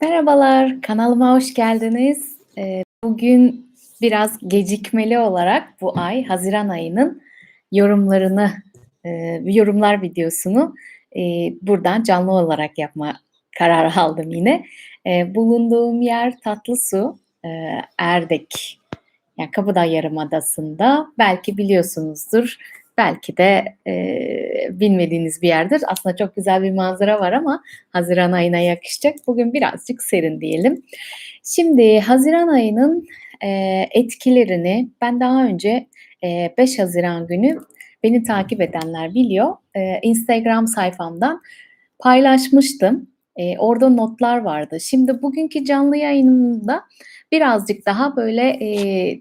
Merhabalar, kanalıma hoş geldiniz. Eee, bugün biraz gecikmeli olarak bu ay, haziran ayının yorumlarını, eee, yorumlar videosunu, eee, buradan canlı olarak yapma kararı aldım yine. Eee, bulunduğum yer Tatlısu, Erdek, yani Kabadağ Yarımadası'nda. Belki biliyorsunuzdur, belki de, eee, bilmediğiniz bir yerdir. Aslında çok güzel bir manzara var ama haziran ayına yakışacak. Bugün birazcık serin diyelim. Şimdi haziran ayının, eee, etkilerini ben daha önce, eee, 5 Haziran günü beni takip edenler biliyor, eee, Instagram sayfamdan paylaşmıştım. Eee, orada notlar vardı. Şimdi bugünkü canlı yayınımda birazcık daha böyle, eee,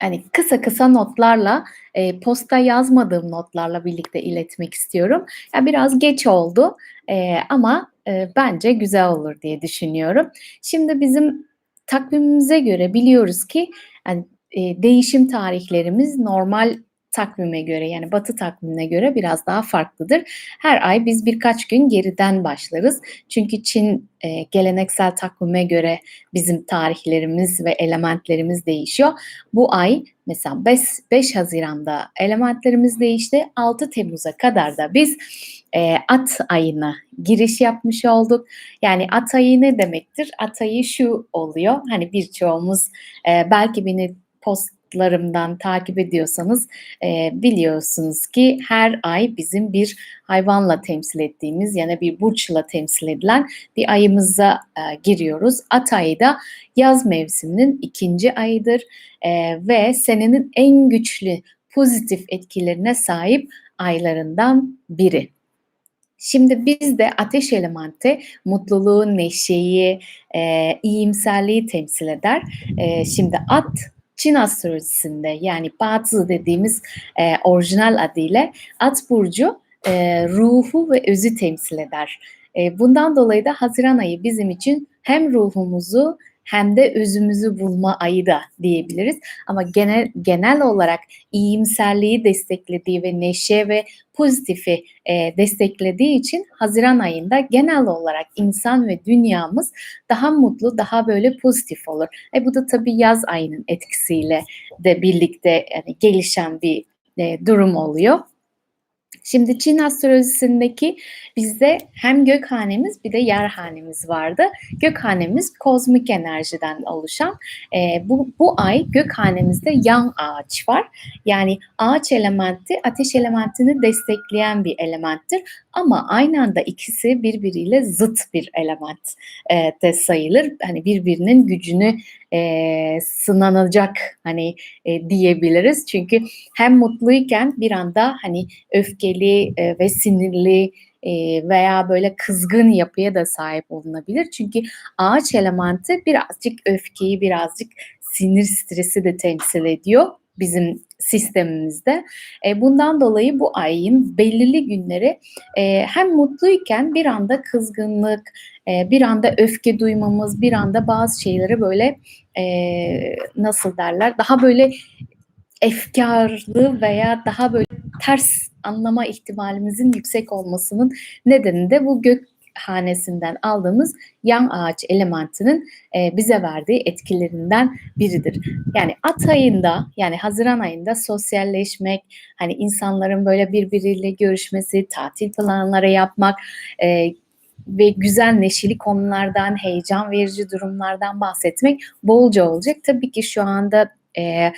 hani, kısa kısa notlarla, eee, posta yazmadığım notlarla birlikte iletmek istiyorum. Ya, biraz geç oldu, eee, ama, eee, bence güzel olur diye düşünüyorum. Şimdi bizim takvimimize göre biliyoruz ki, hani, eee, değişim tarihlerimiz normal takvime göre, yani Batı takvimine göre biraz daha farklıdır. Her ay biz birkaç gün geriden başlarız. Çünkü Çin, eee, geleneksel takvime göre bizim tarihlerimiz ve elementlerimiz değişiyor. Bu ay mesela bes 5 Haziran'da elementlerimiz değişti. 6 Temmuz'a kadar da biz, eee, At ayına giriş yapmış olduk. Yani At ayı ne demektir? At ayı şu oluyor, hani, birçoğumuz, eee, belki beni postlarımdan takip ediyorsanız, eee, biliyorsunuz ki her ay bizim bir hayvanla temsil ettiğimiz, yani bir burçla temsil edilen bir ayımıza, eee, giriyoruz. At ayı da yaz mevsiminin 2'nci ayıdır, eee, ve senenin en güçlü pozitif etkilerine sahip aylarından biri. Şimdi bizde ateş elementi mutluluğu, neşeyi, eee, iyimserliği temsil eder. Eee, şimdi at, Çin astrolojisinde yani Bazi dediğimiz, eee, orijinal adıyla At burcu, eee, ruhu ve özü temsil eder. Eee, bundan dolayı da haziran ayı bizim için hem ruhumuzu hem de özümüzü bulma ayı da diyebiliriz. Ama genel genel olarak iyimserliği desteklediği ve neşe ve pozitifi, eee, desteklediği için haziran ayında genel olarak insan ve dünyamız daha mutlu, daha böyle pozitif olur. E, bu da tabii yaz ayının etkisiyle de birlikte, hani, gelişen bir, eee, durum oluyor. Şimdi Çin astrolojisindeki bizde hem gök hanemiz bir de yer hanemiz vardı. Gök hanemiz kozmik enerjiden oluşan, eee, bu bu ay gök hanemizde Yang ağaç var. Yani ağaç elementi ateş elementini destekleyen bir elementtir ama aynı anda ikisi birbiriyle zıt bir element, eee, de sayılır. Hani, birbirinin gücünü, eee, sınanacak, hani, eee, diyebiliriz. Çünkü hem mutluyken bir anda, hani, öfkeli, eee, ve sinirli, eee, veya böyle kızgın yapıya da sahip olunabilir. Çünkü ağaç elementi birazcık öfkeyi, birazcık sinir, stresi de temsil ediyor bizim sistemimizde. Eee, bundan dolayı bu ayın belirli günleri, eee, hem mutluyken bir anda kızgınlık, eee, bir anda öfke duymamız, bir anda bazı şeyleri böyle, eee, nasıl derler, daha böyle efkârlı veya daha böyle ters anlama ihtimalimizin yüksek olmasının nedeni de bu gök hanesinden aldığımız Yang ağaç elementinin, eee, bize verdiği etkilerinden biridir. Yani At ayında, yani haziran ayında sosyalleşmek, hani, insanların böyle birbiriyle görüşmesi, tatil planları yapmak, eee, ve güzel neşeli konulardan, heyecan verici durumlardan bahsetmek bolca olacak. Tabii ki şu anda, eee,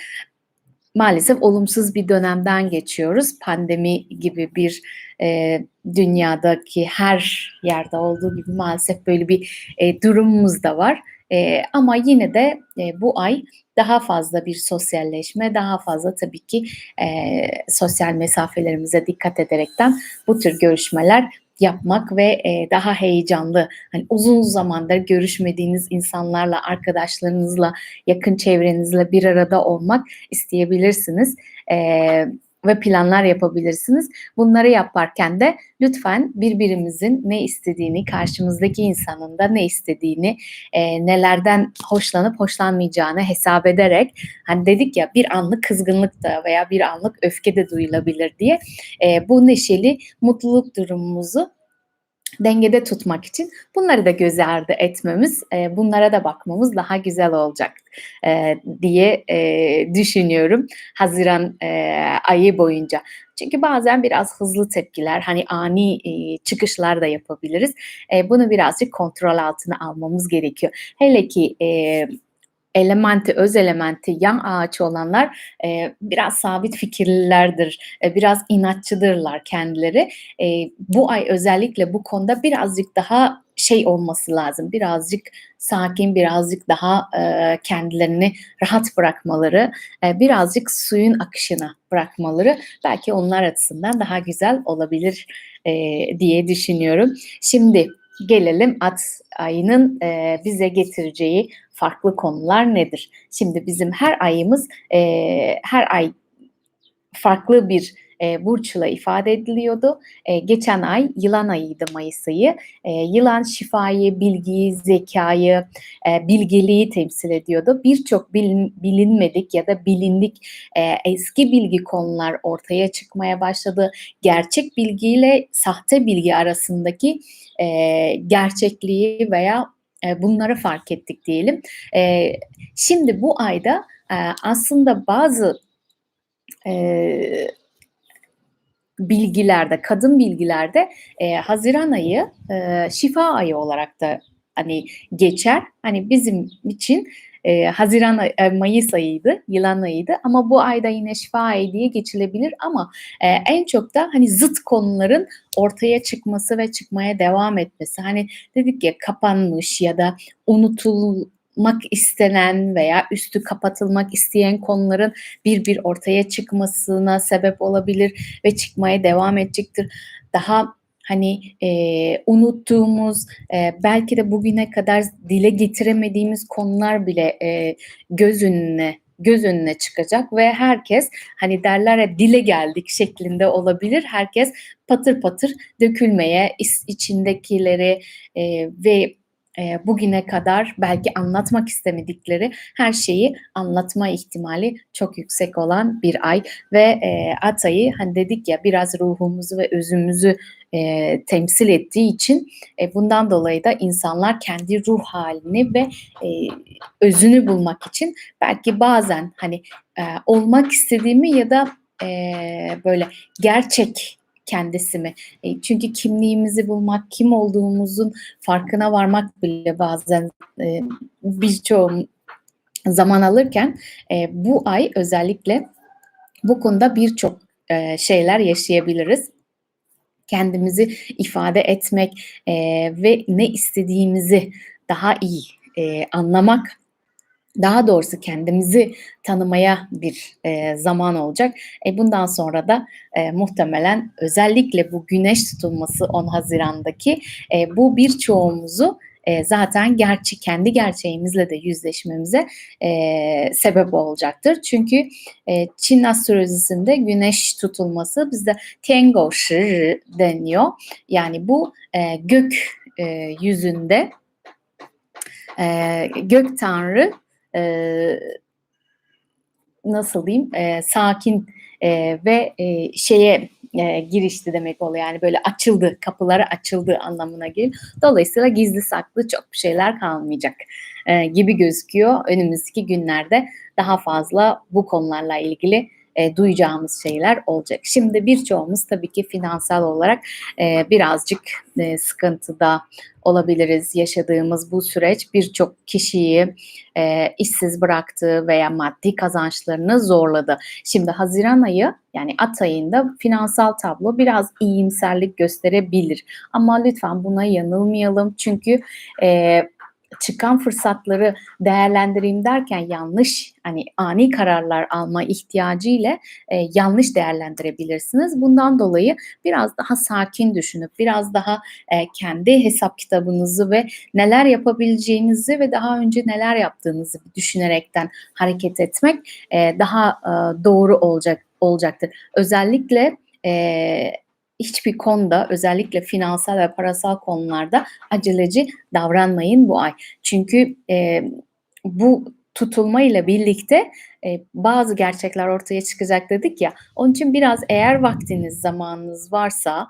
maalesef olumsuz bir dönemden geçiyoruz. Pandemi gibi bir, eee, dünyadaki her yerde olduğu gibi maalesef böyle bir, eee, durumumuz da var. Eee, ama yine de, eee, bu ay daha fazla bir sosyalleşme, daha fazla tabii ki, eee, sosyal mesafelerimize dikkat ederekten bu tür görüşmeler yapmak ve, eee, daha heyecanlı, hani, uzun zamandır görüşmediğiniz insanlarla, arkadaşlarınızla, yakın çevrenizle bir arada olmak isteyebilirsiniz, eee, ve planlar yapabilirsiniz. Bunları yaparken de lütfen birbirimizin ne istediğini, karşımızdaki insanın da ne istediğini, eee, nelerden hoşlanıp hoşlanmayacağını hesap ederek, hani, dedik ya bir anlık kızgınlık da veya bir anlık öfke de duyulabilir diye, eee, bu neşeli mutluluk durumumuzu dengede tutmak için bunları da göz ardı etmemiz, e, bunlara da bakmamız daha güzel olacak e, diye e, düşünüyorum Haziran e, ayı boyunca. Çünkü bazen biraz hızlı tepkiler, hani ani e, çıkışlar da yapabiliriz. E, bunu birazcık kontrol altına almamız gerekiyor. Hele ki e, elementi, öz elementi, yan ağaç olanlar e, biraz sabit fikirlilerdir, e, biraz inatçıdırlar kendileri. E, bu ay özellikle bu konuda birazcık daha şey olması lazım, birazcık sakin, birazcık daha e, kendilerini rahat bırakmaları, e, birazcık suyun akışına bırakmaları belki onlar açısından daha güzel olabilir e, diye düşünüyorum. Şimdi gelelim at ayının e, bize getireceği farklı konular nedir? Şimdi bizim her ayımız e, her ay farklı bir e, burçla ifade ediliyordu. E, geçen ay yılan ayıydı Mayıs ayı. E, yılan şifayı, bilgiyi, zekayı, e, bilgeliği temsil ediyordu. Birçok bilin, bilinmedik ya da bilindik e, eski bilgi konular ortaya çıkmaya başladı. Gerçek bilgiyle sahte bilgi arasındaki e, gerçekliği veya e, bunları fark ettik diyelim. Şimdi bu ayda aslında bazı bilgilerde, kadın bilgilerde Haziran ayı şifa ayı olarak da hani geçer. Hani bizim için e, Haziran e, Mayıs ayıydı, yılan ayıydı ama bu ayda yine şifa ayı diye geçilebilir ama e, en çok da hani zıt konuların ortaya çıkması ve çıkmaya devam etmesi. Hani dedik ya kapanmış ya da unutul kapatılmak istenen veya üstü kapatılmak isteyen konuların bir bir ortaya çıkmasına sebep olabilir ve çıkmaya devam edecektir. Daha hani e, unuttuğumuz e, belki de bugüne kadar dile getiremediğimiz konular bile e, göz önüne göz önüne çıkacak ve herkes hani derler ya dile geldik şeklinde olabilir. Herkes patır patır dökülmeye içindekileri e, ve e, bugüne kadar belki anlatmak istemedikleri her şeyi anlatma ihtimali çok yüksek olan bir ay. Ve e, at ayı hani dedik ya biraz ruhumuzu ve özümüzü e, temsil ettiği için e, bundan dolayı da insanlar kendi ruh halini ve e, özünü bulmak için belki bazen hani e, olmak istediğimi ya da e, böyle gerçek kendisi mi? E, çünkü kimliğimizi bulmak, kim olduğumuzun farkına varmak bile bazen e, birçoğu zaman alırken e, bu ay özellikle bu konuda birçok e, şeyler yaşayabiliriz kendimizi ifade etmek e, ve ne istediğimizi daha iyi e, anlamak daha doğrusu kendimizi tanımaya bir e, zaman olacak. E, bundan sonra da e, muhtemelen özellikle bu güneş tutulması 10 Haziran'daki e, bu birçoğumuzu e, zaten gerçi kendi gerçeğimizle de yüzleşmemize e, sebep olacaktır. Çünkü e, Çin astrolojisinde güneş tutulması bizde Tiango Shi deniyor. Yani bu e, gök e, yüzünde e, gök tanrı e, nasıl diyeyim e, sakin e, ve e, şeye e, girişti demek oluyor. Yani böyle açıldı, kapıları açıldı anlamına gelir. Dolayısıyla gizli saklı çok bir şeyler kalmayacak e, gibi gözüküyor. Önümüzdeki günlerde daha fazla bu konularla ilgili e, duyacağımız şeyler olacak. Şimdi birçoğumuz tabii ki finansal olarak e, birazcık e, sıkıntıda olabiliriz. Yaşadığımız bu süreç birçok kişiyi e, işsiz bıraktı veya maddi kazançlarını zorladı. Şimdi Haziran ayı yani at ayında finansal tablo biraz iyimserlik gösterebilir. Ama lütfen buna yanılmayalım çünkü e, çıkan fırsatları değerlendireyim derken yanlış hani ani kararlar alma ihtiyacı ile e, yanlış değerlendirebilirsiniz. Bundan dolayı biraz daha sakin düşünüp biraz daha e, kendi hesap kitabınızı ve neler yapabileceğinizi ve daha önce neler yaptığınızı düşünerekten hareket etmek e, daha e, doğru olacak olacaktır. Özellikle e, hiçbir konuda özellikle finansal ve parasal konularda aceleci davranmayın bu ay. Çünkü e, bu tutulma ile birlikte e, bazı gerçekler ortaya çıkacak dedik ya. Onun için biraz eğer vaktiniz, zamanınız varsa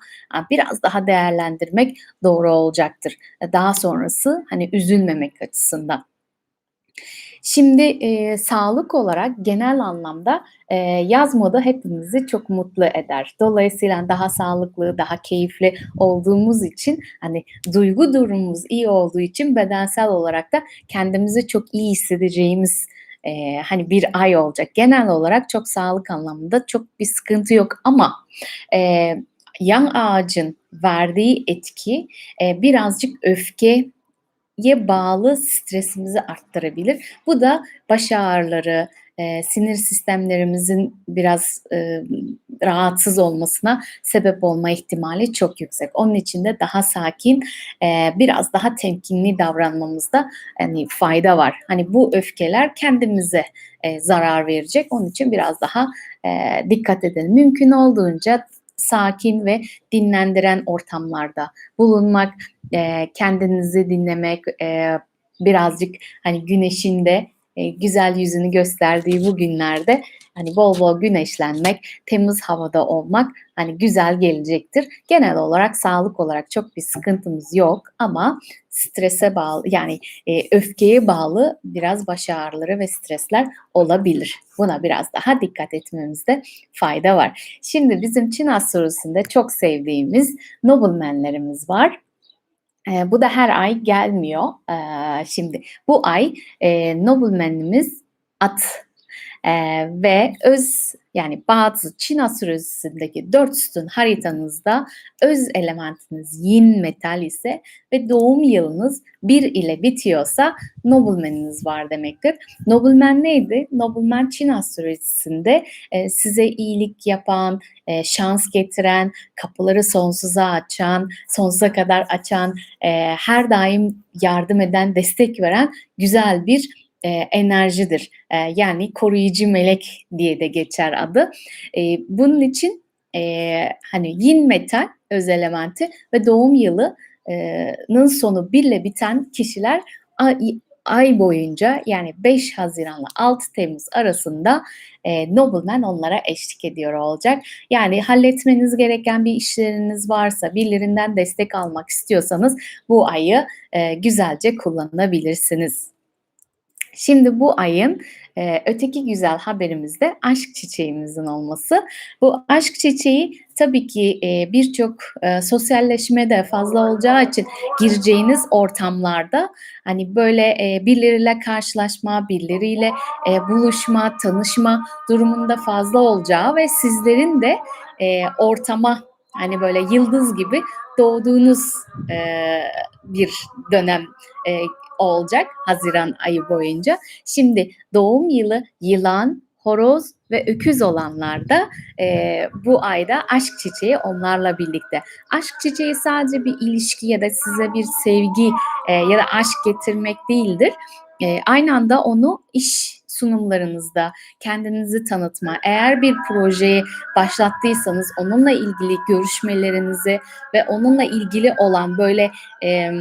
biraz daha değerlendirmek doğru olacaktır. Daha sonrası hani üzülmemek açısından. Şimdi e, sağlık olarak genel anlamda e, yaz moda hepimizi çok mutlu eder. Dolayısıyla daha sağlıklı, daha keyifli olduğumuz için hani duygu durumumuz iyi olduğu için bedensel olarak da kendimizi çok iyi hissedeceğimiz e, hani bir ay olacak. Genel olarak çok sağlık anlamında çok bir sıkıntı yok ama e, yan ağacın verdiği etki e, birazcık öfke ye bağlı stresimizi arttırabilir. Bu da baş ağrıları, e, sinir sistemlerimizin biraz e, rahatsız olmasına sebep olma ihtimali çok yüksek. Onun için de daha sakin, e, biraz daha temkinli davranmamızda hani fayda var. Hani bu öfkeler kendimize e, zarar verecek. Onun için biraz daha e, dikkat edelim. Mümkün olduğunca sakin ve dinlendiren ortamlarda bulunmak, e, kendinizi dinlemek, e, birazcık hani güneşin de e, güzel yüzünü gösterdiği bu günlerde hani bol bol güneşlenmek, temiz havada olmak hani güzel gelecektir. Genel olarak sağlık olarak çok bir sıkıntımız yok ama strese bağlı yani e, öfkeye bağlı biraz baş ağrıları ve stresler olabilir. Buna biraz daha dikkat etmemizde fayda var. Şimdi bizim Çin astrolojisinde çok sevdiğimiz noblemenlerimiz var. E, bu da her ay gelmiyor. E, şimdi bu ay e, noblemanimiz at e, ve öz yani bazı Çin astrolojisindeki dört sütun haritanızda öz elementiniz yin metal ise ve doğum yılınız bir ile bitiyorsa nobleman'iniz var demektir. Nobleman neydi? Nobleman Çin astrolojisinde e, size iyilik yapan, e, şans getiren, kapıları sonsuza açan, sonsuza kadar açan, e, her daim yardım eden, destek veren güzel bir e, enerjidir. E, yani koruyucu melek diye de geçer adı. E, bunun için e, hani yin metal öz elementi ve doğum yılının sonu 1 ile biten kişiler ay boyunca yani 5 Haziran'la 6 Temmuz arasında e, Nobleman onlara eşlik ediyor olacak. Yani halletmeniz gereken bir işleriniz varsa, birilerinden destek almak istiyorsanız bu ayı e, güzelce kullanabilirsiniz. Şimdi bu ayın e, öteki güzel haberimiz de aşk çiçeğimizin olması. Bu aşk çiçeği tabii ki e, birçok e, sosyalleşme de fazla olacağı için gireceğiniz ortamlarda hani böyle e, birileriyle karşılaşma, birileriyle e, buluşma, tanışma durumunda fazla olacağı ve sizlerin de e, ortama hani böyle yıldız gibi doğduğunuz e, bir dönem e, olacak Haziran ayı boyunca. Şimdi doğum yılı yılan, horoz ve öküz olanlarda e, bu ayda aşk çiçeği onlarla birlikte. Aşk çiçeği sadece bir ilişki ya da size bir sevgi e, ya da aşk getirmek değildir. E, aynı anda onu iş sunumlarınızda kendinizi tanıtma, eğer bir projeyi başlattıysanız onunla ilgili görüşmelerinizi ve onunla ilgili olan böyle e,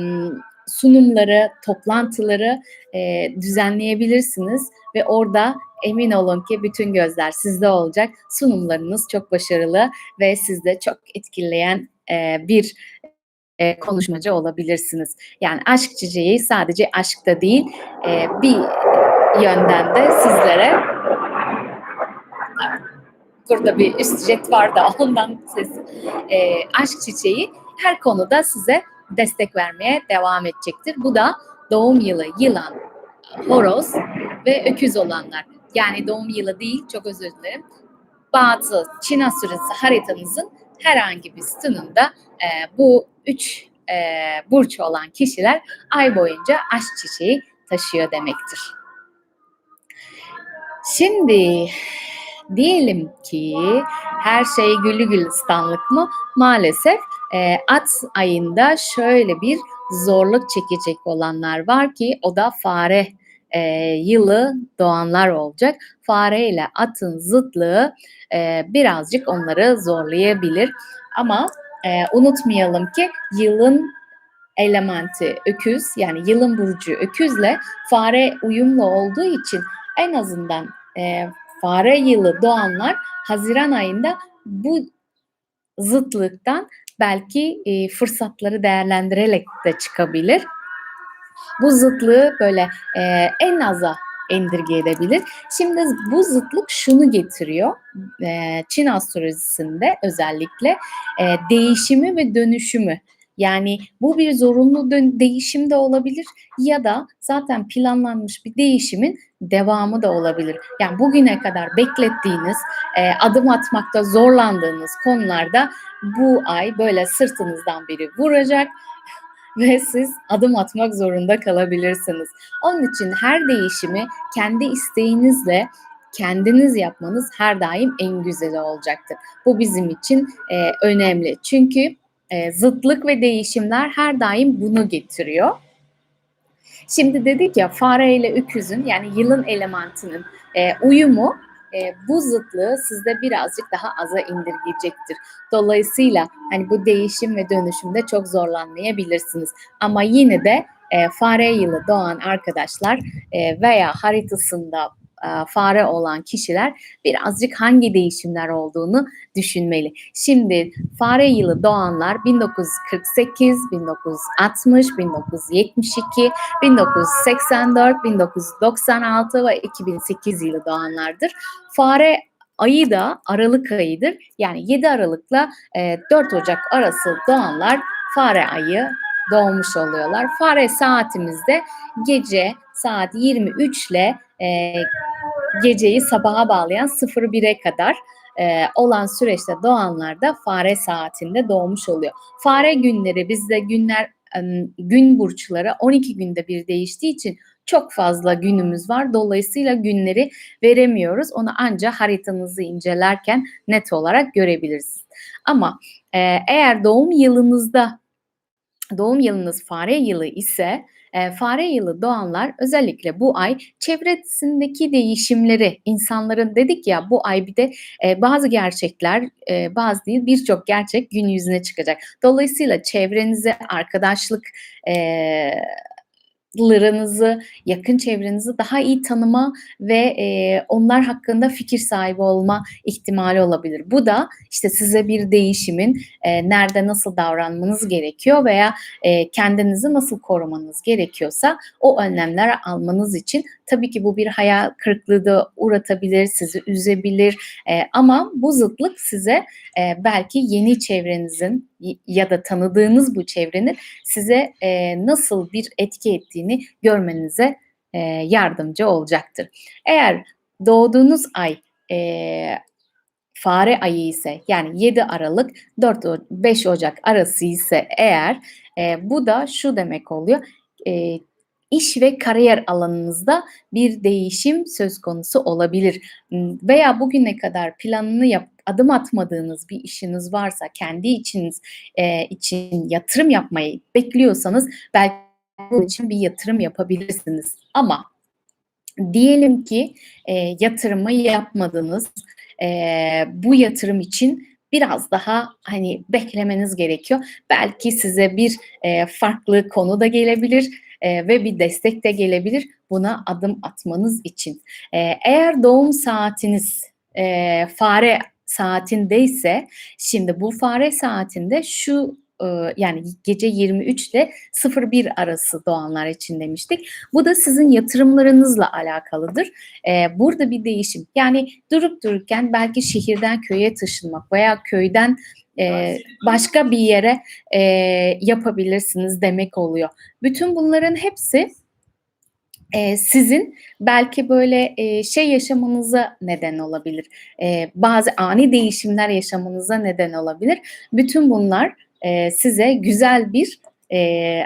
sunumları, toplantıları e, düzenleyebilirsiniz ve orada emin olun ki bütün gözler sizde olacak. Sunumlarınız çok başarılı ve sizde çok etkileyen e, bir e, konuşmacı olabilirsiniz. Yani aşk çiçeği sadece aşkta değil, e, bir yönden de sizlere burada bir üst jet var da ondan ses. E, aşk çiçeği her konuda size destek vermeye devam edecektir. Bu da doğum yılı yılan, horoz ve öküz olanlar. Yani doğum yılı değil, çok özür dilerim. Bazı Çin astrolojisi haritanızın herhangi bir sütununda e, bu üç e, burç olan kişiler ay boyunca aşk çiçeği taşıyor demektir. Şimdi diyelim ki her şey güllü gülistanlık mı? Maalesef e, at ayında şöyle bir zorluk çekecek olanlar var ki o da fare e, yılı doğanlar olacak. Fare ile atın zıtlığı e, birazcık onları zorlayabilir. Ama e, unutmayalım ki yılın elementi öküz yani yılın burcu öküzle fare uyumlu olduğu için en azından e, fare yılı doğanlar Haziran ayında bu zıtlıktan belki e, fırsatları değerlendirerek de çıkabilir. Bu zıtlığı böyle e, en aza indirgeyebilir. Şimdi bu zıtlık şunu getiriyor. E, Çin astrolojisinde özellikle e, değişimi ve dönüşümü. Yani bu bir zorunlu değişim de olabilir ya da zaten planlanmış bir değişimin devamı da olabilir. Yani bugüne kadar beklettiğiniz, e, adım atmakta zorlandığınız konularda bu ay böyle sırtınızdan biri vuracak ve siz adım atmak zorunda kalabilirsiniz. Onun için her değişimi kendi isteğinizle kendiniz yapmanız her daim en güzeli olacaktır. Bu bizim için e, önemli. Çünkü e, zıtlık ve değişimler her daim bunu getiriyor. Şimdi dedik ya fare ile öküzün yani yılın elementinin e, uyumu e, bu zıtlığı sizde birazcık daha aza indirgeyecektir. Dolayısıyla hani bu değişim ve dönüşümde çok zorlanmayabilirsiniz. Ama yine de e, fare yılı doğan arkadaşlar e, veya haritasında fare olan kişiler birazcık hangi değişimler olduğunu düşünmeli. Şimdi fare yılı doğanlar 1948, 1960, 1972, 1984, 1996 ve 2008 yılı doğanlardır. Fare ayı da Aralık ayıdır. Yani 7 Aralık'la e, 4 Ocak arası doğanlar fare ayı doğmuş oluyorlar. Fare saatimizde gece saat 23 ile e, geceyi sabaha bağlayan 01'e kadar e, olan süreçte doğanlar da fare saatinde doğmuş oluyor. Fare günleri bizde günler gün burçları 12 günde bir değiştiği için çok fazla günümüz var. Dolayısıyla günleri veremiyoruz. Onu ancak haritanızı incelerken net olarak görebilirsiniz. Ama e, eğer doğum yılınızda doğum yılınız fare yılı ise e, fare yılı doğanlar özellikle bu ay çevresindeki değişimleri insanların dedik ya bu ay bir de e, bazı gerçekler e, bazı değil birçok gerçek gün yüzüne çıkacak. Dolayısıyla çevrenize arkadaşlık e, larınızı, yakın çevrenizi daha iyi tanıma ve e, onlar hakkında fikir sahibi olma ihtimali olabilir. Bu da işte size bir değişimin e, nerede nasıl davranmanız gerekiyor veya e, kendinizi nasıl korumanız gerekiyorsa o önlemler almanız için tabii ki bu bir hayal kırıklığı da uğratabilir, sizi üzebilir e, ama bu zıtlık size e, belki yeni çevrenizin ya da tanıdığınız bu çevrenin size e, nasıl bir etki ettiğini görmenize e, yardımcı olacaktır. Eğer doğduğunuz ay e, fare ayı ise yani 7 Aralık 4-5 Ocak arası ise eğer e, bu da şu demek oluyor. E, iş ve kariyer alanınızda bir değişim söz konusu olabilir. Veya bugüne kadar planını yap, adım atmadığınız bir işiniz varsa, kendi içiniz e, için yatırım yapmayı bekliyorsanız belki bunun için bir yatırım yapabilirsiniz. Ama diyelim ki e, yatırımı yapmadınız, e, bu yatırım için biraz daha hani beklemeniz gerekiyor. Belki size bir e, farklı konu da gelebilir e, ve bir destek de gelebilir buna adım atmanız için. E, eğer doğum saatiniz e, fare saatindeyse şimdi bu fare saatinde şu yani gece 23 ile 01 arası doğanlar için demiştik. Bu da sizin yatırımlarınızla alakalıdır. Burada bir değişim yani durup dururken belki şehirden köye taşınmak veya köyden başka bir yere yapabilirsiniz demek oluyor. Bütün bunların hepsi e, sizin belki böyle e, şey yaşamanıza neden olabilir. E, bazı ani değişimler yaşamanıza neden olabilir. Bütün bunlar e, size güzel bir e,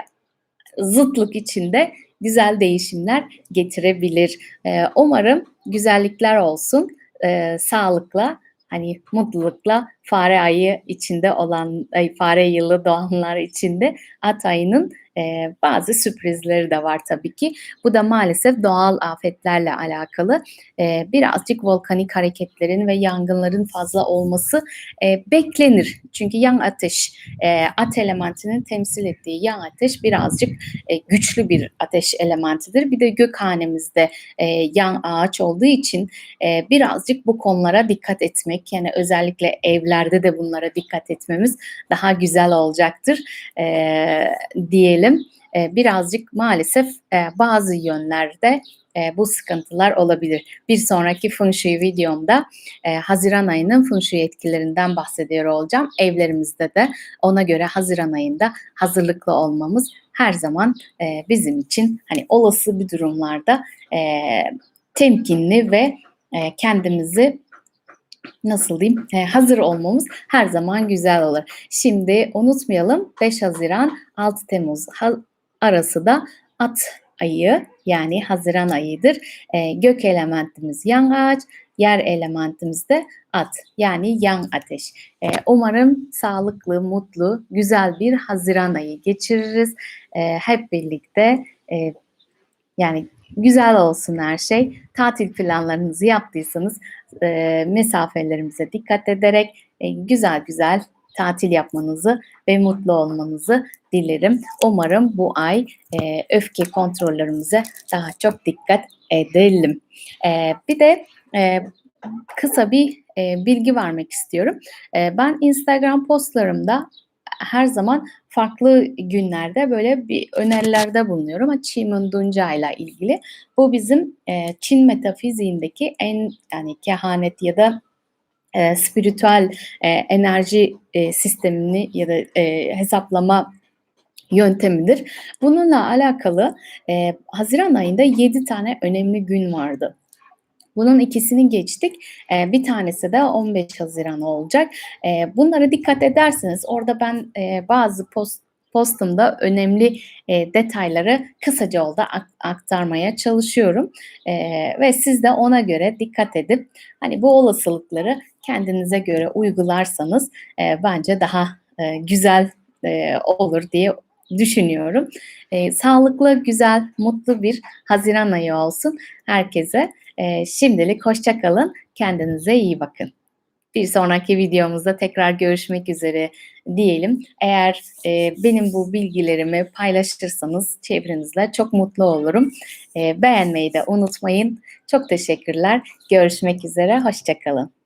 zıtlık içinde güzel değişimler getirebilir. E, umarım güzellikler olsun. E, sağlıkla, hani mutlulukla fare ayı içinde olan, ay, fare yılı doğanlar içinde at ayının e, bazı sürprizleri de var tabii ki. Bu da maalesef doğal afetlerle alakalı. E, birazcık volkanik hareketlerin ve yangınların fazla olması e, beklenir. Çünkü yan ateş, e, at elementinin temsil ettiği yan ateş birazcık e, güçlü bir ateş elementidir. Bir de gökhanemizde e, yan ağaç olduğu için e, birazcık bu konulara dikkat etmek, yani özellikle evlerde de bunlara dikkat etmemiz daha güzel olacaktır e, diyelim. E, birazcık maalesef e, bazı yönlerde e, bu sıkıntılar olabilir. Bir sonraki Feng Shui videomda Haziran ayının Feng Shui etkilerinden bahsediyor olacağım. Evlerimizde de ona göre Haziran ayında hazırlıklı olmamız her zaman bizim için hani olası bir durumlarda temkinli ve kendimizi nasıl diyeyim e, hazır olmamız her zaman güzel olur. Şimdi unutmayalım 5 Haziran 6 Temmuz arası da at ayı yani Haziran ayıdır. E, gök elementimiz yan ağaç, yer elementimiz de at yani yan ateş. E, umarım sağlıklı, mutlu, güzel bir Haziran ayı geçiririz. E, hep birlikte e, yani güzel olsun her şey. Tatil planlarınızı yaptıysanız e, mesafelerimize dikkat ederek e, güzel güzel tatil yapmanızı ve mutlu olmanızı dilerim. Umarım bu ay e, öfke kontrollerimize daha çok dikkat edelim. E, bir de e, kısa bir e, bilgi vermek istiyorum. E, ben Instagram postlarımda her zaman farklı günlerde böyle bir önerilerde bulunuyorum. ama Çimun Dunca ile ilgili. Bu bizim e, Çin metafiziğindeki en yani kehanet ya da e, spiritüel e, enerji e, sistemini ya da e, hesaplama yöntemidir. Bununla alakalı e, Haziran ayında 7 tane önemli gün vardı. Bunun ikisini geçtik. E, bir tanesi de 15 Haziran olacak. E, bunlara dikkat ederseniz orada ben e, bazı post postumda önemli e, detayları kısaca olda ak- aktarmaya çalışıyorum E, ve siz de ona göre dikkat edip hani bu olasılıkları kendinize göre uygularsanız e, bence daha e, güzel e, olur diye düşünüyorum. E, sağlıklı, güzel, mutlu bir Haziran ayı olsun herkese. E, şimdilik hoşça kalın, kendinize iyi bakın. Bir sonraki videomuzda tekrar görüşmek üzere diyelim. Eğer e, benim bu bilgilerimi paylaşırsanız çevrenizle çok mutlu olurum. E, beğenmeyi de unutmayın. Çok teşekkürler. Görüşmek üzere. Hoşçakalın.